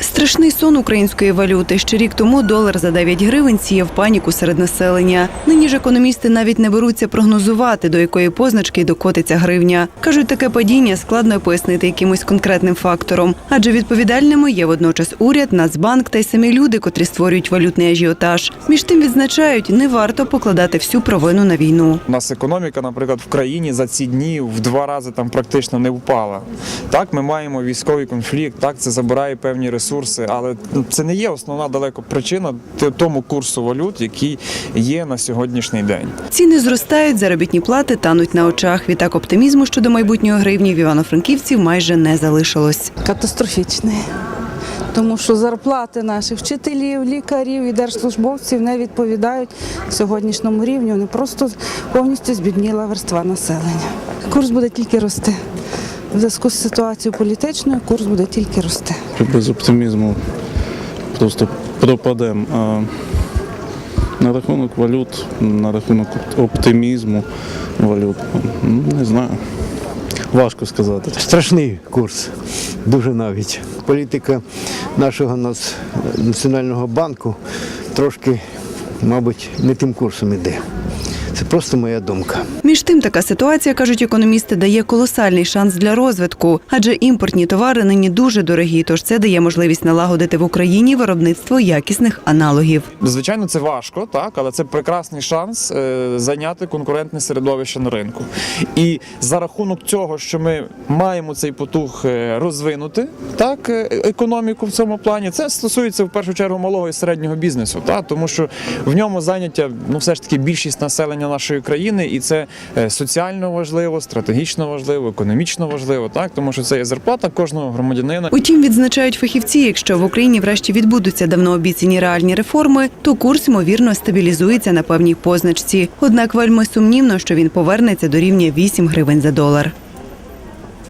Страшний сон української валюти. Ще рік тому долар за 9 гривень сіяв паніку серед населення. Нині ж економісти навіть не беруться прогнозувати, до якої позначки докотиться гривня. Кажуть, таке падіння складно пояснити якимось конкретним фактором, адже відповідальними є водночас уряд, Нацбанк та й самі люди, котрі створюють валютний ажіотаж. Між тим відзначають, не варто покладати всю провину на війну. У нас економіка, наприклад, в країні за ці дні в два рази там практично не впала. Так, ми маємо військовий конфлікт, так це забирає певні ресурси, але ну, це не є основна далеко причина тому курсу валют, який є на сьогоднішній день. Ціни зростають, заробітні плати тануть на очах. Відтак оптимізму щодо майбутньої гривні в івано-франківців майже не залишилось. катастрофічний. Тому що зарплати наших вчителів, лікарів і держслужбовців не відповідають сьогоднішньому рівню. Вони просто повністю збідніла верства населення. Курс буде тільки рости. В зв'язку з ситуацією політичною курс буде тільки рости. без оптимізму просто пропадемо. А на рахунок валют, на рахунок оптимізму валют, ну, не знаю. Важко сказати. Страшний курс, дуже навіть. Політика нашого нац- національного банку трошки, мабуть, не тим курсом іде. Це просто моя думка. Між тим, така ситуація, кажуть економісти, дає колосальний шанс для розвитку, адже імпортні товари нині дуже дорогі. Тож це дає можливість налагодити в Україні виробництво якісних аналогів. Звичайно, це важко, так, але це прекрасний шанс е, зайняти конкурентне середовище на ринку. І за рахунок цього, що ми маємо цей потух е, розвинути, так, е, економіку в цьому плані, це стосується в першу чергу малого і середнього бізнесу, так, тому що в ньому заняття ну, все ж таки більшість населення нашої країни, і це е, соціально важливо, стратегічно важливо, економічно важливо, так, тому що це є зарплата кожного громадянина. Утім, відзначають фахівці, якщо в Україні врешті відбудуться давно обіцяні реальні реформи, то курс ймовірно стабілізується на певній позначці. Однак вельми сумнівно, що він повернеться до рівня 8 гривень за долар.